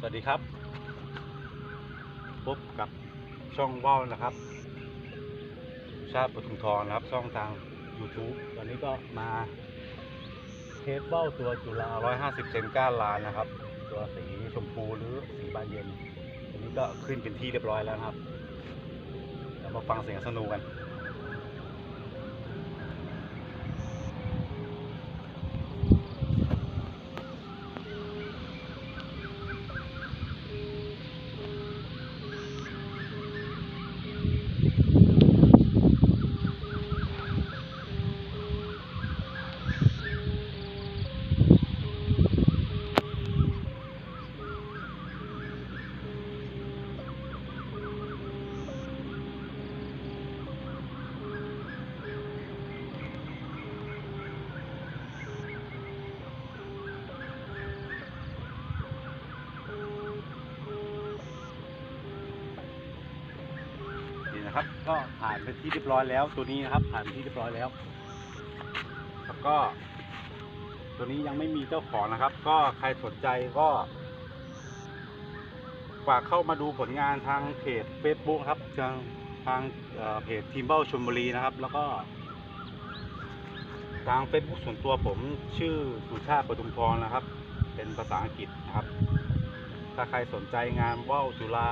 สวัสดีครับ พบกับช่องว่าวนะครับ ชาติปทุมทองนะครับ ช่องทาง YouTube วันนี้ก็มาเทสว่าวตัวจุฬา150 เซนก้านลานนะครับ ตัวสีชมพูหรือสีบานเย็น อันนี้ก็ขึ้นเป็นที่เรียบร้อยแล้วนะครับเดี๋ยวมาฟังเสียงสนุกกัน นะครับ ก็ผ่านไปที่เรียบร้อยแล้ว ตัวนี้นะครับ ผ่านไปที่เรียบร้อยแล้วแล้วก็ ตัวนี้ยังไม่มีเจ้าของนะครับ ก็ใครสนใจก็ฝากเข้ามาดูผลงานทางเพจ Facebook ครับทางทางเพจทีมเบ้าชลบุรีนะครับ แล้วก็ ทาง Facebook ส่วนตัวผมชื่อสุชาติปทุมพรนะครับ เป็นภาษาอังกฤษนะครับ ถ้าใครสนใจงานว่าวจุฬา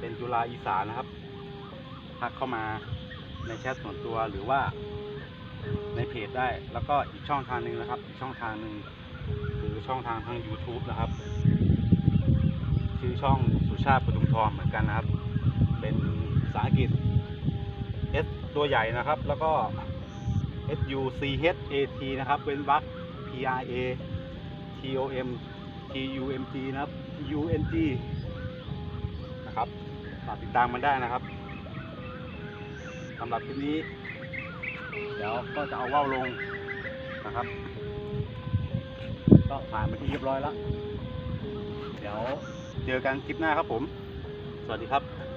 เป็นจุฬาอีสานนะครับ ทักเข้ามาในแชทส่วนตัวหรือว่าในเพจได้ แล้วก็อีกช่องทางหนึ่งนะครับ อีกช่องทางหนึ่งคือช่องทางทาง YouTube นะครับ ชื่อช่องสุชาติปทุมทองเหมือนกันนะครับ เป็นภาษาอังกฤษ S ตัวใหญ่นะครับ แล้วก็ S U C H A T นะครับเป็นวรรค P R A T O M T U M G นะครับ U N G นะ ครับฝากติดตามมันได้นะครับสำหรับคลิปนี้ เดี๋ยวก็จะเอาว่าวลงนะครับ ก็ผ่านไปที่เรียบร้อยแล้ว เดี๋ยวเจอกันคลิปหน้าครับผม สวัสดีครับ